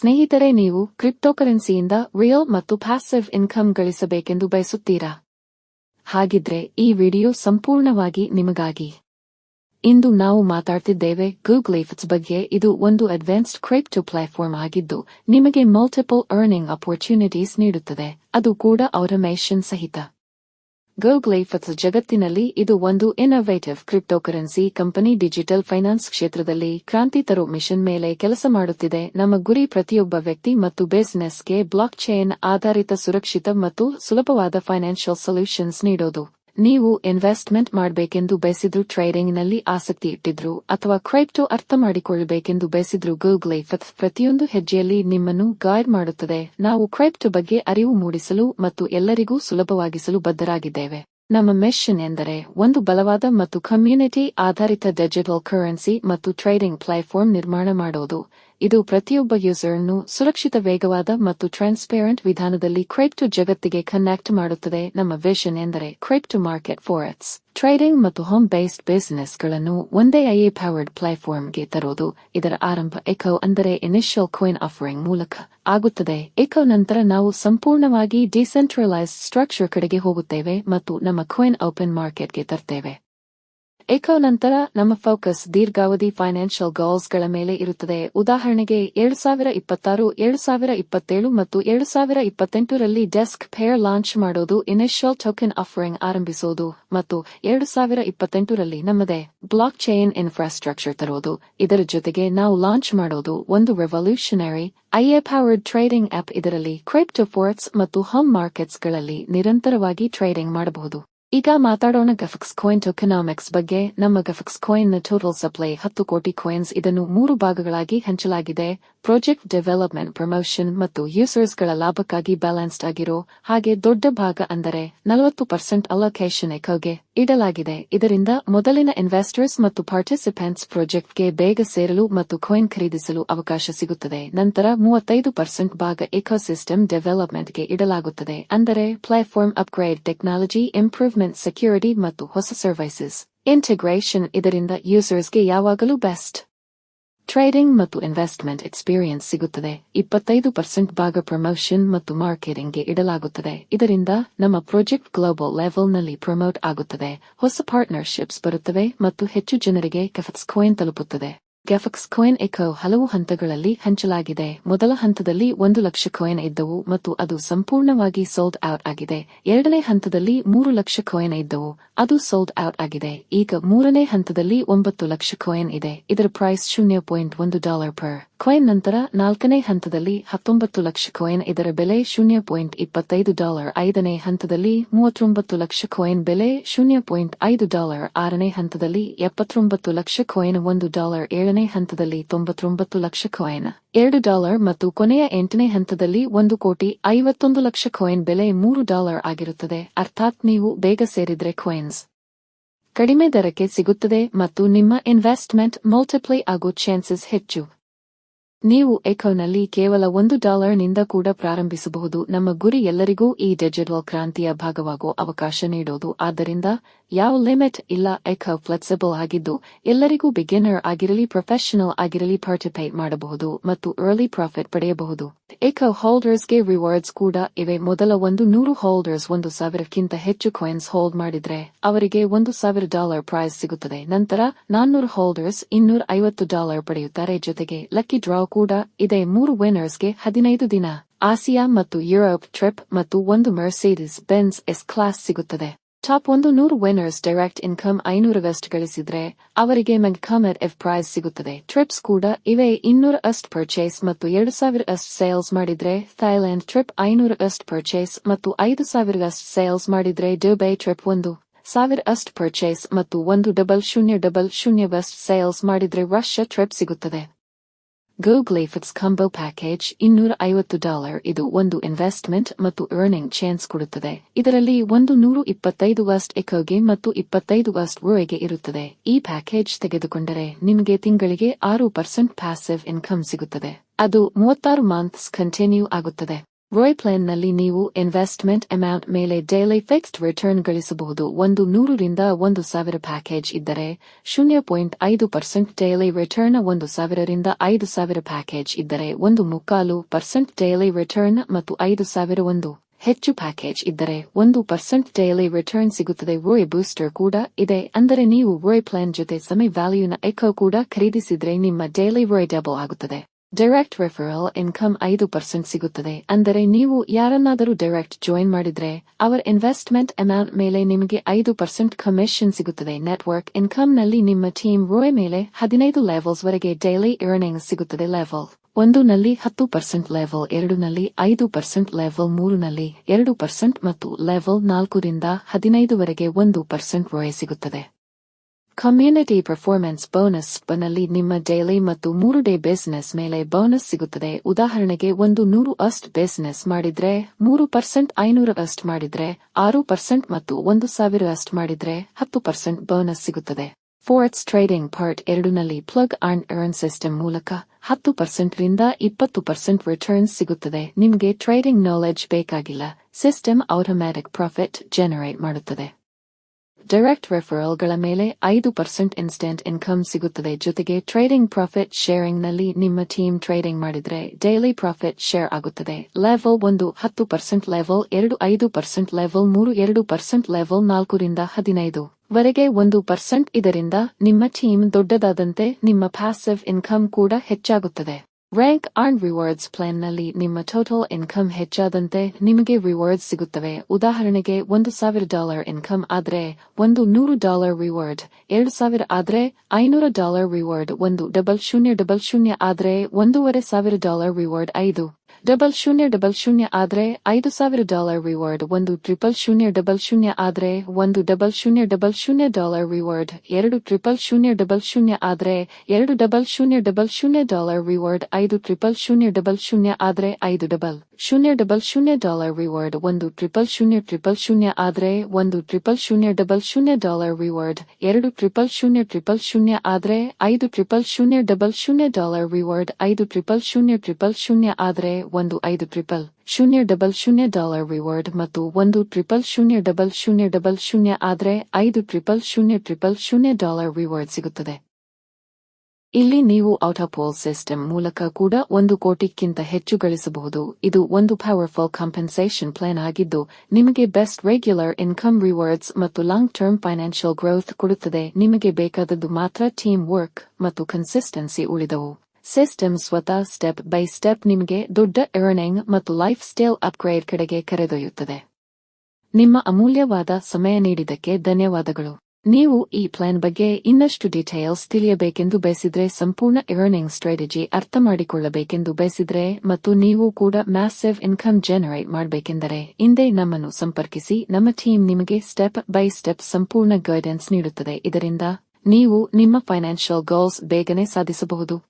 ಸ್ನೇಹಿತರೆ, ನೀವು ಕ್ರಿಪ್ಟೋಕರೆನ್ಸಿಯಿಂದ ರಿಯಲ್ ಮತ್ತು ಪ್ಯಾಸಿವ್ ಇನ್ಕಮ್ ಗಳಿಸಬೇಕೆಂದು ಬಯಸುತ್ತೀರಾ? ಹಾಗಿದ್ರೆ ಈ ವಿಡಿಯೋ ಸಂಪೂರ್ಣವಾಗಿ ನಿಮಗಾಗಿ. ಇಂದು ನಾವು ಮಾತಾಡ್ತಿದ್ದೇವೆ ಗೂಗಲ್ ಇಫ್ಟ್ಸ್ ಬಗ್ಗೆ. ಇದು ಒಂದು ಅಡ್ವಾನ್ಸ್ಡ್ ಕ್ರಿಪ್ಟೋ ಪ್ಲಾಟ್ಫಾರ್ಮ್ ಆಗಿದ್ದು ನಿಮಗೆ ಮಲ್ಟಿಪಲ್ ಅರ್ನಿಂಗ್ ಅಪರ್ಚುನಿಟೀಸ್ ನೀಡುತ್ತದೆ. ಅದು ಕೂಡ ಆಟೋಮೇಷನ್ ಸಹಿತ. ಇಫ್ಟ್ಸ್ ಜಗತ್ತಿನಲ್ಲಿ ಇದು ಒಂದು innovative cryptocurrency company digital finance ಕ್ಷೇತ್ರದಲ್ಲಿ ಕ್ರಾಂತಿ ತರೋ ಮಿಷನ್ ಮೇಲೆ ಕೆಲಸ ಮಾಡುತ್ತಿದೆ. ನಮ್ಮ ಗುರಿ ಪ್ರತಿಯೊಬ್ಬ ವ್ಯಕ್ತಿ ಮತ್ತು ಬಿಸಿನೆಸ್ಗೆ ಬ್ಲಾಕ್ ಚೈನ್ ಆಧಾರಿತ ಸುರಕ್ಷಿತ ಮತ್ತು ಸುಲಭವಾದ ಫೈನಾನ್ಷಿಯಲ್ ಸೊಲ್ಯೂಷನ್ಸ್ ನೀಡೋದು. ನೀವು ಇನ್ವೆಸ್ಟ್ಮೆಂಟ್ ಮಾಡಬೇಕೆಂದು ಬಯಸಿದ್ರು ಟ್ರೇಡಿಂಗ್ನಲ್ಲಿ ಆಸಕ್ತಿ ಇಟ್ಟಿದ್ರು ಅಥವಾ ಕ್ರೈಪ್ಟೋ ಅರ್ಥ ಮಾಡಿಕೊಳ್ಳಬೇಕೆಂದು ಬಯಸಿದ್ರು ಗೂಗಲ್ ಫತ್ ಪ್ರತಿಯೊಂದು ಹೆಜ್ಜೆಯಲ್ಲಿ ನಿಮ್ಮನ್ನು ಗೈಡ್ ಮಾಡುತ್ತದೆ. ನಾವು ಕ್ರೈಪ್ಟೋ ಬಗ್ಗೆ ಅರಿವು ಮೂಡಿಸಲು ಮತ್ತು ಎಲ್ಲರಿಗೂ ಸುಲಭವಾಗಿಸಲು ಬದ್ಧರಾಗಿದ್ದೇವೆ. ನಮ್ಮ ಮಿಷನ್ ಎಂದರೆ ಒಂದು ಬಲವಾದ ಮತ್ತು ಕಮ್ಯುನಿಟಿ ಆಧಾರಿತ ಡಿಜಿಟಲ್ ಕರೆನ್ಸಿ ಮತ್ತು ಟ್ರೇಡಿಂಗ್ ಪ್ಲಾಟ್ಫಾರ್ಮ್ ನಿರ್ಮಾಣ ಮಾಡೋದು. ಇದು ಪ್ರತಿಯೊಬ್ಬ ಯೂಸರ್ನ್ನು ಸುರಕ್ಷಿತ, ವೇಗವಾದ ಮತ್ತು ಟ್ರಾನ್ಸ್ಪೇರೆಂಟ್ ವಿಧಾನದಲ್ಲಿ ಕ್ರಿಪ್ಟೋ ಜಗತ್ತಿಗೆ ಕನೆಕ್ಟ್ ಮಾಡುತ್ತದೆ. ನಮ್ಮ ವಿಷನ್ ಎಂದರೆ ಕ್ರಿಪ್ಟೋ ಮಾರ್ಕೆಟ್ ಫಾರೆಟ್ಸ್. ಟ್ರೇಡಿಂಗ್ ಮತ್ತು ಹೋಮ್ ಬೇಸ್ಡ್ ಬಿಸಿನೆಸ್ಗಳನ್ನು ಒಂದೇ ಐಎ ಪವರ್ಡ್ ಪ್ಲಾಟ್ಫಾರ್ಮ್ಗೆ ತರೋದು ಇದರ ಆರಂಭ ಎಕೋ ಅಂದರೆ ಇನಿಷಿಯಲ್ ಕ್ವಿನ್ ಆಫರಿಂಗ್ ಮೂಲಕ ಆಗುತ್ತದೆ. ಎಕೋ ನಂತರ ನಾವು ಸಂಪೂರ್ಣವಾಗಿ ಡಿಸೆಂಟ್ರಲೈಸ್ಡ್ ಸ್ಟ್ರಕ್ಚರ್ ಕಡೆಗೆ ಹೋಗುತ್ತೇವೆ ಮತ್ತು ನಮ್ಮ ಕ್ವಿನ್ ಓಪನ್ ಮಾರ್ಕೆಟ್ಗೆ ತರ್ತೇವೆ. ಎಕೋ ನಂತರ ನಮ್ಮ ಫೋಕಸ್ ದೀರ್ಘಾವಧಿ ಫೈನಾನ್ಷಿಯಲ್ ಗೋಲ್ಸ್ಗಳ ಮೇಲೆ ಇರುತ್ತದೆ. ಉದಾಹರಣೆಗೆ, ಎರಡು ಸಾವಿರ ಇಪ್ಪತ್ತಾರು, ಎರಡು ಸಾವಿರ ಇಪ್ಪತ್ತೇಳು ಮತ್ತು ಎರಡು ಸಾವಿರ ಇಪ್ಪತ್ತೆಂಟರಲ್ಲಿ ಡೆಸ್ಕ್ ಫೇರ್ ಲಾಂಚ್ ಮಾಡೋದು ಇನಿಷಿಯಲ್ ಟೋಕನ್ ಆಫರಿಂಗ್ ಆರಂಭಿಸೋದು ಮತ್ತು ಎರಡು ಸಾವಿರ ಇಪ್ಪತ್ತೆಂಟರಲ್ಲಿ ನಮ್ಮದೇ ಬ್ಲಾಕ್ ಚೈನ್ ಇನ್ಫ್ರಾಸ್ಟ್ರಕ್ಚರ್ ತರೋದು. ಇದರ ಜೊತೆಗೆ ನಾವು ಲಾಂಚ್ ಮಾಡೋದು ಒಂದು revolutionary AI powered trading app ಇದರಲ್ಲಿ ಕ್ರಿಪ್ಟೋ ಫೋರ್ಟ್ಸ್ ಮತ್ತು ಹೋಮ್ ಮಾರ್ಕೆಟ್ಸ್ಗಳಲ್ಲಿ ನಿರಂತರವಾಗಿ ಟ್ರೇಡಿಂಗ್ ಮಾಡಬಹುದು. ಈಗ ಮಾತಾಡೋಣ ಗಫಕ್ಸ್ ಕಾಯಿನ್ ಟೊಕನಾಮಿಕ್ಸ್ ಬಗ್ಗೆ. ನಮ್ಮ ಗಫಕ್ಸ್ ಕೋಯಿನ್ನ ಟೋಟಲ್ ಸಪ್ಲೈ ಹತ್ತು ಕೋಟಿ ಕಾಯಿನ್ಸ್ ಇದನ್ನು ಮೂರು ಭಾಗಗಳಾಗಿ ಹಂಚಲಾಗಿದೆ. ಪ್ರಾಜೆಕ್ಟ್ ಡೆವಲಪ್ಮೆಂಟ್ ಪ್ರಮೋಷನ್ ಮತ್ತು ಯೂಸರ್ಸ್ಗಳ ಲಾಭಕ್ಕಾಗಿ ಬ್ಯಾಲೆನ್ಸ್ಡ್ ಆಗಿರೋ ಹಾಗೆ ದೊಡ್ಡ ಭಾಗ ಅಂದರೆ ನಲವತ್ತು ಪರ್ಸೆಂಟ್ ಅಲೋಕೇಶನ್ ಎಕೋಗೆ ಇಡಲಾಗಿದೆ. ಇದರಿಂದ ಮೊದಲಿನ ಇನ್ವೆಸ್ಟರ್ಸ್ ಮತ್ತು ಪಾರ್ಟಿಸಿಪೆಂಟ್ಸ್ ಪ್ರಾಜೆಕ್ಟ್ಗೆ ಬೇಗ ಸೇರಲು ಮತ್ತು ಕಾಯಿನ್ ಖರೀದಿಸಲು ಅವಕಾಶ ಸಿಗುತ್ತದೆ. ನಂತರ ಮೂವತ್ತೈದು ಪರ್ಸೆಂಟ್ ಭಾಗ ಎಕೋಸಿಸ್ಟಮ್ ಡೆವಲಪ್ಮೆಂಟ್ಗೆ ಇಡಲಾಗುತ್ತದೆ. ಅಂದರೆ platform upgrade technology improvement security ಮತ್ತು ಹೊಸ ಸರ್ವೈಸಸ್ ಇಂಟಿಗ್ರೇಷನ್ ಇದರಿಂದ ಯೂಸರ್ಸ್ಗೆ ಯಾವಾಗಲೂ ಬೆಸ್ಟ್ ಟ್ರೇಡಿಂಗ್ ಮತ್ತು ಇನ್ವೆಸ್ಟ್ಮೆಂಟ್ ಎಕ್ಸ್ಪೀರಿಯನ್ಸ್ ಸಿಗುತ್ತದೆ. ಇಪ್ಪತ್ತೈದು ಪರ್ಸೆಂಟ್ ಭಾಗ ಪ್ರಮೋಷನ್ ಮತ್ತು ಮಾರ್ಕೆಟಿಂಗ್ಗೆ ಇಡಲಾಗುತ್ತದೆ. ಇದರಿಂದ ನಮ್ಮ ಪ್ರಾಜೆಕ್ಟ್ ಗ್ಲೋಬಲ್ ಲೆವೆಲ್ನಲ್ಲಿ ಪ್ರಮೋಟ್ ಆಗುತ್ತದೆ. ಹೊಸ ಪಾರ್ಟ್ನರ್ಶಿಪ್ಸ್ ಬರುತ್ತವೆ ಮತ್ತು ಹೆಚ್ಚು ಜನರಿಗೆ ಕೆಫಕ್ಸ್ ಕೋಯಿನ್ ತಲುಪುತ್ತದೆ. ಗ್ಯಾಫಕ್ಸ್ ಕಾಯಿನ್ ಎಕೋ ಹಲವು ಹಂತಗಳಲ್ಲಿ ಹಂಚಲಾಗಿದೆ. ಮೊದಲ ಹಂತದಲ್ಲಿ ಒಂದು ಲಕ್ಷ ಕಾಯಿನ್ ಇದ್ದವು ಮತ್ತು ಅದು ಸಂಪೂರ್ಣವಾಗಿ ಸೋಲ್ಡ್ ಔಟ್ ಆಗಿದೆ. ಎರಡನೇ ಹಂತದಲ್ಲಿ ಮೂರು ಲಕ್ಷ ಕಾಯಿನ್ ಇದ್ದವು, ಅದು ಸೋಲ್ಡ್ ಔಟ್ ಆಗಿದೆ. ಈಗ ಮೂರನೇ ಹಂತದಲ್ಲಿ ಒಂಬತ್ತು ಲಕ್ಷ ಕಾಯಿನ್ ಇದೆ, ಇದರ ಪ್ರೈಸ್ ಶೂನ್ಯ ಪಾಯಿಂಟ್ ಒಂದು ಡಾಲರ್ ಪರ್ ಕಾಯಿನ್ ನಂತರ ನಾಲ್ಕನೇ ಹಂತದಲ್ಲಿ ಹತ್ತೊಂಬತ್ತು ಲಕ್ಷ ಕಾಯಿನ್, ಇದರ ಬೆಲೆ ಶೂನ್ಯ ಪಾಯಿಂಟ್ ಇಪ್ಪತ್ತೈದು ಡಾಲರ್ ಐದನೇ ಹಂತದಲ್ಲಿ ಮೂವತ್ತೊಂಬತ್ತು ಲಕ್ಷ ಕಾಯಿನ್, ಬೆಲೆ ಶೂನ್ಯ ಪಾಯಿಂಟ್ ಐದು ಡಾಲರ್ ಆರನೇ ಹಂತದಲ್ಲಿ ಎಪ್ಪತ್ತೊಂಬತ್ತು ಲಕ್ಷ ಕಾಯಿನ್, ಒಂದು ಡಾಲರ್ ಏಳನೇ ಹಂತದಲ್ಲಿ ತೊಂಬತ್ತೊಂಬತ್ತು ಲಕ್ಷ ಕಾಯಿನ್. ಎರಡು ಡಾಲರ್ ಮತ್ತು ಕೊನೆಯ ಎಂಟನೇ ಹಂತದಲ್ಲಿ ಒಂದು ಕೋಟಿ ಐವತ್ತೊಂದು ಲಕ್ಷ ಕಾಯಿನ್, ಬೆಲೆ ಮೂರು ಡಾಲರ್ ಆಗಿರುತ್ತದೆ. ಅರ್ಥಾತ್ ನೀವು ಬೇಗ ಸೇರಿದ್ರೆ ಕಾಯಿನ್ಸ್ ಕಡಿಮೆ ದರಕ್ಕೆ ಸಿಗುತ್ತದೆ ಮತ್ತು ನಿಮ್ಮ ಇನ್ವೆಸ್ಟ್ಮೆಂಟ್ ಮಲ್ಟಿಪ್ಲೈ ಆಗೋ ಚಾನ್ಸಸ್ ಹೆಚ್ಚು. ನೀವು ಎಕೋನಲ್ಲಿ ಕೇವಲ ಒಂದು ಡಾಲರ್ನಿಂದ ಕೂಡ ಪ್ರಾರಂಭಿಸಬಹುದು. ನಮ್ಮ ಗುರಿ ಎಲ್ಲರಿಗೂ ಈ ಡಿಜಿಟಲ್ ಕ್ರಾಂತಿಯ ಭಾಗವಾಗುವ ಅವಕಾಶ ನೀಡೋದು. ಆದ್ದರಿಂದ ಯಾವ ಲಿಮಿಟ್? ಇಲ್ಲ ಎಕೋ ಫ್ಲೆಕ್ಸಿಬಲ್ ಆಗಿದ್ದು, ಎಲ್ಲರಿಗೂ ಬಿಗಿನರ್ ಆಗಿರಲಿ ಪ್ರೊಫೆಷನಲ್ ಆಗಿರಲಿ ಪಾರ್ಟಿಪೇಟ್ ಮಾಡಬಹುದು ಮತ್ತು ಅರ್ಲಿ ಪ್ರಾಫಿಟ್ ಪಡೆಯಬಹುದು. ಎಕೋ ಹೋಲ್ಡರ್ಸ್ಗೆ ರಿವಾರ್ಡ್ಸ್ ಕೂಡ ಇವೆ. ಮೊದಲ ಒಂದು ನೂರು ಹೋಲ್ಡರ್ಸ್ ಒಂದು ಸಾವಿರಕ್ಕಿಂತ ಹೆಚ್ಚು ಕಾಯಿನ್ಸ್ ಹೋಲ್ಡ್ ಮಾಡಿದ್ರೆ ಅವರಿಗೆ ಒಂದು ಸಾವಿರ ಡಾಲರ್ ಪ್ರೈಸ್ ಸಿಗುತ್ತದೆ. ನಂತರ ನಾನ್ನೂರು ಹೋಲ್ಡರ್ಸ್ ಇನ್ನೂರ ಐವತ್ತು ಡಾಲರ್ ಪಡೆಯುತ್ತಾರೆ. ಜೊತೆಗೆ ಲಕ್ಕಿ ಡ್ರಾ ಕೂಡ ಇದೆ. ಮೂರು ವಿನ್ನರ್ಸ್ಗೆ ಹದಿನೈದು ದಿನ. ಆಸಿಯಾ ಮತ್ತು ಯುರೋಪ್ ಟ್ರಿಪ್ ಮತ್ತು ಒಂದು ಮರ್ಸಿಡಿಸ್ ಬೆನ್ಸ್ ಎಸ್ ಕ್ಲಾಸ್ ಸಿಗುತ್ತದೆ. ಟಾಪ್ ಒಂದು ನೂರು ವಿನ್ನರ್ಸ್ ಡೈರೆಕ್ಟ್ ಇನ್ಕಮ್ ಐನೂರಗಷ್ಟು ಗಳಿಸಿದ್ರೆ, ಅವರಿಗೆ ಮೆಗ್ಕಾಮೆಟ್ ಎಫ್ ಪ್ರೈಸ್ ಸಿಗುತ್ತದೆ. ಟ್ರಿಪ್ಸ್ ಕೂಡ ಇವೆ. ಇನ್ನೂರ ಅಸ್ಟ್ ಪರ್ಚೇಸ್ ಮತ್ತು ಎರಡು ಸಾವಿರ ಅಸ್ಟ್ ಸೇಲ್ಸ್ ಮಾಡಿದ್ರೆ ಥೈಲ್ಯಾಂಡ್ ಟ್ರಿಪ್ ಐನೂರು ಅಸ್ಟ್ ಪರ್ಚೇಸ್ ಮತ್ತು ಐದು ಸಾವಿರ ಅಸ್ಟ್ ಸೇಲ್ಸ್ ಮಾಡಿದ್ರೆ ಡುಬೈ ಟ್ರಿಪ್ ಒಂದು ಸಾವಿರ ಅಸ್ಟ್ ಪರ್ಚೇಸ್ ಮತ್ತು ಒಂದು ಡಬಲ್ ಶೂನ್ಯ ಡಬಲ್ ಶೂನ್ಯ ವೆಸ್ಟ್ ಸೇಲ್ಸ್ ಮಾಡಿದ್ರೆ ರಷ್ಯಾ ಟ್ರಿಪ್ ಸಿಗುತ್ತದೆ. ಗೂಗಲ್ ಇಫ್ಟ್ಸ್ ಕಂಬೋ ಪ್ಯಾಕೇಜ್ ಇನ್ನೂರ ಐವತ್ತು ಡಾಲರ್ ಇದು ಒಂದು ಇನ್ವೆಸ್ಟ್ಮೆಂಟ್ ಮತ್ತು ಅರ್ನಿಂಗ್ ಚಾನ್ಸ್ ಕೊಡುತ್ತದೆ. ಇದರಲ್ಲಿ ಒಂದು ನೂರು ಇಪ್ಪತ್ತೈದು ವಸ್ಟ್ ಎಕೋಗೆ ಮತ್ತು ಇಪ್ಪತ್ತೈದು ವಸ್ಟ್ ರೋಗೆ ಇರುತ್ತದೆ. ಈ ಪ್ಯಾಕೇಜ್ ತೆಗೆದುಕೊಂಡರೆ ನಿಮಗೆ ತಿಂಗಳಿಗೆ ಆರು ಪರ್ಸೆಂಟ್ ಪ್ಯಾಸಿವ್ ಇನ್ಕಮ್ ಸಿಗುತ್ತದೆ. ಅದು ಮೂವತ್ತಾರು ಮಂತ್ಸ್ ಕಂಟಿನ್ಯೂ ಆಗುತ್ತದೆ. ಪ್ಲಾನ್ನಲ್ಲಿ ನೀವು ಇನ್ವೆಸ್ಟ್ಮೆಂಟ್ ಅಮೌಂಟ್ ಮೇಲೆ ಡೈಲಿ ಫಿಕ್ಸ್ಡ್ ರಿಟರ್ನ್ ಗಳಿಸಬಹುದು. ಒಂದು ನೂರರಿಂದ ಒಂದು ಸಾವಿರ ಪ್ಯಾಕೇಜ್ ಇದ್ದರೆ ಶೂನ್ಯ ಪಾಯಿಂಟ್ ಐದು ಪರ್ಸೆಂಟ್ ಡೈಲಿ ರಿಟರ್ನ್ ಒಂದು ಸಾವಿರರಿಂದ ಐದು ಸಾವಿರ ಪ್ಯಾಕೇಜ್ ಇದ್ದರೆ ಒಂದು ಮುಕ್ಕಾಲು ಪರ್ಸೆಂಟ್ ಡೈಲಿ ರಿಟರ್ನ್ ಮತ್ತು ಐದು ಸಾವಿರ ಒಂದು ಹೆಚ್ಚು ಪ್ಯಾಕೇಜ್ ಇದ್ದರೆ ಒಂದು ಪರ್ಸೆಂಟ್ ಡೈಲಿ ರಿಟರ್ನ್ ಸಿಗುತ್ತದೆ. ರೋಯ್ ಬೂಸ್ಟರ್ ಕೂಡ ಇದೆ. ಅಂದರೆ ನೀವು ರೋಯ್ ಪ್ಲಾನ್ ಜೊತೆ ಸಮಯ ವ್ಯಾಲ್ಯೂನ ಎಕೋ ಕೂಡ ಖರೀದಿಸಿದರೆ ನಿಮ್ಮ ಡೈಲಿ ರೋಯ್ ಡಬಲ್ ಆಗುತ್ತದೆ. ಡೈರೆಕ್ಟ್ ರೆಫರಲ್ ಇನ್ಕಮ್ ಐದು ಪರ್ಸೆಂಟ್ ಸಿಗುತ್ತದೆ. ಅಂದರೆ ನೀವು ಯಾರನ್ನಾದರೂ ಡೈರೆಕ್ಟ್ ಜಾಯಿನ್ ಮಾಡಿದ್ರೆ, ಅವರ ಇನ್ವೆಸ್ಟ್ಮೆಂಟ್ ಅಮೌಂಟ್ ಮೇಲೆ ನಿಮಗೆ ಐದು ಪರ್ಸೆಂಟ್ ಕಮಿಷನ್ ಸಿಗುತ್ತದೆ. ನೆಟ್ವರ್ಕ್ ಇನ್ಕಮ್ನಲ್ಲಿ ನಿಮ್ಮ ಟೀಮ್ ರೋಯ್ ಮೇಲೆ ಹದಿನೈದು ಲೆವೆಲ್ಸ್ ವರೆಗೆ ಡೈಲಿ ಇರ್ನಿಂಗ್ ಸಿಗುತ್ತದೆ ಲೆವೆಲ್ ಒಂದು ನಲ್ಲಿ ಹತ್ತು ಪರ್ಸೆಂಟ್ ಲೆವೆಲ್ ಎರಡು ನಲ್ಲಿ ಐದು ಪರ್ಸೆಂಟ್ ಲೆವೆಲ್ ಮೂರು ನಲ್ಲಿ ಎರಡು ಪರ್ಸೆಂಟ್ ಮತ್ತು ಲೆವೆಲ್ ನಾಲ್ಕರಿಂದ ಹದಿನೈದುವರೆಗೆ ಒಂದು ಪರ್ಸೆಂಟ್ ರೋಯ್ ಸಿಗುತ್ತದೆ. ಕಮ್ಯುನಿಟಿ ಪರ್ಫಾರ್ಮೆನ್ಸ್ ಬೋನಸ್ ಬನಲ್ಲಿ ನಿಮ್ಮ ಡೈಲಿ ಮತ್ತು ಮೂರು ಡೇ ಬಿಸಿನೆಸ್ ಮೇಲೆ ಬೋನಸ್ ಸಿಗುತ್ತದೆ. ಉದಾಹರಣೆಗೆ ಒಂದು ನೂರು ಅಸ್ಟ್ ಬಿಸ್ನೆಸ್ ಮಾಡಿದ್ರೆ ಮೂರು ಪರ್ಸೆಂಟ್ ಐನೂರು ಅಸ್ಟ್ ಮಾಡಿದ್ರೆ ಆರು ಪರ್ಸೆಂಟ್ ಮತ್ತು ಒಂದು ಸಾವಿರ ಅಸ್ಟ್ ಮಾಡಿದ್ರೆ ಹತ್ತು ಪರ್ಸೆಂಟ್ ಬೋನಸ್ ಸಿಗುತ್ತದೆ. ಫೋರ್ಟ್ಸ್ ಟ್ರೇಡಿಂಗ್ ಪಾರ್ಟ್ ಎರಡುನಲ್ಲಿ ಪ್ಲಗ್ ಅಂಡ್ ಎರ್ನ್ ಸಿಸ್ಟಮ್ ಮೂಲಕ ಹತ್ತು ಪರ್ಸೆಂಟ್ ರಿಂದ ಇಪ್ಪತ್ತು ಪರ್ಸೆಂಟ್ ರಿಟರ್ನ್ಸ್ ಸಿಗುತ್ತದೆ. ನಿಮಗೆ ಟ್ರೇಡಿಂಗ್ ನಾಲೆಡ್ಜ್ ಬೇಕಾಗಿಲ್ಲ. ಸಿಸ್ಟಮ್ ಆಟೋಮ್ಯಾಟಿಕ್ ಪ್ರಾಫಿಟ್ ಜನರೇಟ್ ಮಾಡುತ್ತದೆ. ಡೈರೆಕ್ಟ್ ರೆಫರಲ್ಗಳ ಮೇಲೆ ಐದು ಪರ್ಸೆಂಟ್ ಇನ್ಸ್ಟೆಂಟ್ ಇನ್ಕಮ್ ಸಿಗುತ್ತದೆ. ಜೊತೆಗೆ ಟ್ರೇಡಿಂಗ್ ಪ್ರಾಫಿಟ್ ಶೇರಿಂಗ್ನಲ್ಲಿ ನಿಮ್ಮ ಟೀಮ್ ಟ್ರೇಡಿಂಗ್ ಮಾಡಿದರೆ ಡೈಲಿ ಪ್ರಾಫಿಟ್ ಶೇರ್ ಆಗುತ್ತದೆ. ಲೆವೆಲ್ ಒಂದು, ಹತ್ತು ಪರ್ಸೆಂಟ್ ಲೆವೆಲ್ ಎರಡು, ಐದು ಪರ್ಸೆಂಟ್ ಲೆವೆಲ್ ಮೂರು, ಎರಡು ಪರ್ಸೆಂಟ್ ಲೆವೆಲ್ ನಾಲ್ಕರಿಂದ ಹದಿನೈದು ವರೆಗೆ ಒಂದು ಪರ್ಸೆಂಟ್ ಇದರಿಂದ ನಿಮ್ಮ ಟೀಮ್ ದೊಡ್ಡದಾದಂತೆ ನಿಮ್ಮ ಪ್ಯಾಸಿವ್ ಇನ್ಕಮ್ ಕೂಡ ಹೆಚ್ಚಾಗುತ್ತದೆ. ರ್ಯಾಂಕ್ ಅಂಡ್ ರಿವಾರ್ಡ್ಸ್ ಪ್ಲಾನ್ನಲ್ಲಿ ನಿಮ್ಮ ಟೋಟಲ್ ಇನ್ಕಮ್ ಹೆಚ್ಚಾದಂತೆ ನಿಮಗೆ ರಿವಾರ್ಡ್ಸ್ ಸಿಗುತ್ತವೆ. ಉದಾಹರಣೆಗೆ ಒಂದು ಸಾವಿರ ಡಾಲರ್ ಇನ್ಕಮ್ ಆದ್ರೆ ಒಂದು ನೂರು ಡಾಲರ್ ರಿವಾರ್ಡ್ ಎರಡು ಸಾವಿರ ಆದ್ರೆ ಐನೂರು ಡಾಲರ್ ರಿವಾರ್ಡ್ ಒಂದು ಡಬಲ್ ಶೂನ್ಯ ಡಬಲ್ ಶೂನ್ಯ ಆದ್ರೆ ಒಂದೂವರೆ ಸಾವಿರ ಡಾಲರ್ ರಿವಾರ್ಡ್ ಐದು. ಡಬಲ್ ಶೂನ್ಯ ಡಬಲ್ ಶೂನ್ಯ ಆದ್ರೆ ಐದು ಸಾವಿರ ಡಾಲರ್ ರಿವಾರ್ಡ್ ಒಂದು ಟ್ರಿಪಲ್ ಶೂನ್ಯ ಡಬಲ್ ಶೂನ್ಯ ಆದ್ರೆ ಒಂದು ಡಬಲ್ ಶೂನ್ಯ ಡಬಲ್ ಶೂನ್ಯ ಡಾಲರ್ ರಿವಾರ್ಡ್ ಎರಡು ಟ್ರಿಪಲ್ ಶೂನ್ಯ ಡಬಲ್ ಶೂನ್ಯ ಆದ್ರೆ ಎರಡು ಡಬಲ್ ಶೂನ್ಯ ಡಬಲ್ ಶೂನ್ಯ ಡಾಲರ್ ರಿವಾರ್ಡ್ ಐದು ಟ್ರಿಪಲ್ ಶೂನ್ಯ ಡಬಲ್ ಶೂನ್ಯ ಆದ್ರೆ ಐದು ಡಬಲ್ ಶೂನ್ಯ ಡಬಲ್ ಶೂನ್ಯ ಡಾಲರ್ ರಿವಾರ್ಡ್ ಒಂದು ಟ್ರಿಪಲ್ ಶೂನ್ಯ ಟ್ರಿಪಲ್ ಶೂನ್ಯ ಆದರೆ ಒಂದು ಟ್ರಿಪಲ್ ಶೂನ್ಯ ಡಬಲ್ ಶೂನ್ಯ ಡಾಲರ್ ರಿವಾರ್ಡ್ ಎರಡು ಟ್ರಿಪಲ್ ಶೂನ್ಯ ಟ್ರಿಪಲ್ ಶೂನ್ಯ ಆದರೆ ಐದು ಟ್ರಿಪಲ್ ಶೂನ್ಯ ಡಬಲ್ ಶೂನ್ಯ ಡಾಲರ್ ರಿವಾರ್ಡ್ ಐದು ಟ್ರಿಪಲ್ ಶೂನ್ಯ ಟ್ರಿಪಲ್ ಶೂನ್ಯ ಆದರೆ ಒಂದು ಐದು ಟ್ರಿಪಲ್ ಶೂನ್ಯ ಡಬಲ್ ಶೂನ್ಯ ಡಾಲರ್ ರಿವಾರ್ಡ್ ಮತ್ತು ಒಂದು ಟ್ರಿಪಲ್ ಶೂನ್ಯ ಡಬಲ್ ಶೂನ್ಯ ಡಬಲ್ ಶೂನ್ಯ ಆದರೆ ಐದು ಟ್ರಿಪಲ್ ಶೂನ್ಯ ಟ್ರಿಪಲ್ ಶೂನ್ಯ ಡಾಲರ್ ರಿವಾರ್ಡ್ ಸಿಗುತ್ತದೆ ಇಲ್ಲಿ ನೀವು ಔಟಾಪೋಲ್ ಸಿಸ್ಟಮ್ ಮೂಲಕ ಕೂಡ ಒಂದು ಕೋಟಿಕ್ಕಿಂತ ಹೆಚ್ಚು ಗಳಿಸಬಹುದು. ಇದು ಒಂದು ಪವರ್ಫುಲ್ ಕಾಂಪೆನ್ಸೇಷನ್ ಪ್ಲಾನ್ ಆಗಿದ್ದು, ನಿಮಗೆ ಬೆಸ್ಟ್ ರೆಗ್ಯುಲರ್ ಇನ್ಕಮ್ ರಿವಾರ್ಡ್ಸ್ ಮತ್ತು ಲಾಂಗ್ ಟರ್ಮ್ ಫೈನಾನ್ಷಿಯಲ್ ಗ್ರೋತ್ ಕೊಡುತ್ತದೆ. ನಿಮಗೆ ಬೇಕಾದದ್ದು ಮಾತ್ರ ಟೀಮ್ ವರ್ಕ್ ಮತ್ತು ಕನ್ಸಿಸ್ಟೆನ್ಸಿ ಉಳಿದವು. ಸಿಸ್ಟಮ್ ಸ್ವತಃ ಸ್ಟೆಪ್ ಬೈ ಸ್ಟೆಪ್ ನಿಮಗೆ ದೊಡ್ಡ ಎರ್ನಿಂಗ್ ಮತ್ತು ಲೈಫ್ ಸ್ಟೈಲ್ ಅಪ್ಗ್ರೇಡ್ ಕಡೆಗೆ ಕರೆದೊಯ್ಯುತ್ತದೆ. ನಿಮ್ಮ ಅಮೂಲ್ಯವಾದ ಸಮಯ ನೀಡಿದ್ದಕ್ಕೆ ಧನ್ಯವಾದಗಳು. ನೀವು ಈ ಪ್ಲಾನ್ ಬಗ್ಗೆ ಇನ್ನಷ್ಟು ಡೀಟೇಲ್ಸ್ ತಿಳಿಯಬೇಕೆಂದು ಬಯಸಿದ್ರೆ ಸಂಪೂರ್ಣ ಎರ್ನಿಂಗ್ ಸ್ಟ್ರಾಟಜಿ ಅರ್ಥ ಮಾಡಿಕೊಳ್ಳಬೇಕೆಂದು ಬಯಸಿದ್ರೆ ಮತ್ತು ನೀವು ಕೂಡ ಮ್ಯಾಸಿವ್ ಇನ್ಕಮ್ ಜನರೇಟ್ ಮಾಡಬೇಕೆಂದರೆ ಹಿಂದೆ ನಮ್ಮನ್ನು ಸಂಪರ್ಕಿಸಿ, ನಮ್ಮ ಟೀಮ್ ನಿಮಗೆ ಸ್ಟೆಪ್ ಬೈ ಸ್ಟೆಪ್ ಸಂಪೂರ್ಣ ಗೈಡೆನ್ಸ್ ನೀಡುತ್ತದೆ. ಇದರಿಂದ ನೀವು ನಿಮ್ಮ ಫೈನಾನ್ಷಿಯಲ್ ಗೋಲ್ಸ್ ಬೇಗನೆ ಸಾಧಿಸಬಹುದು.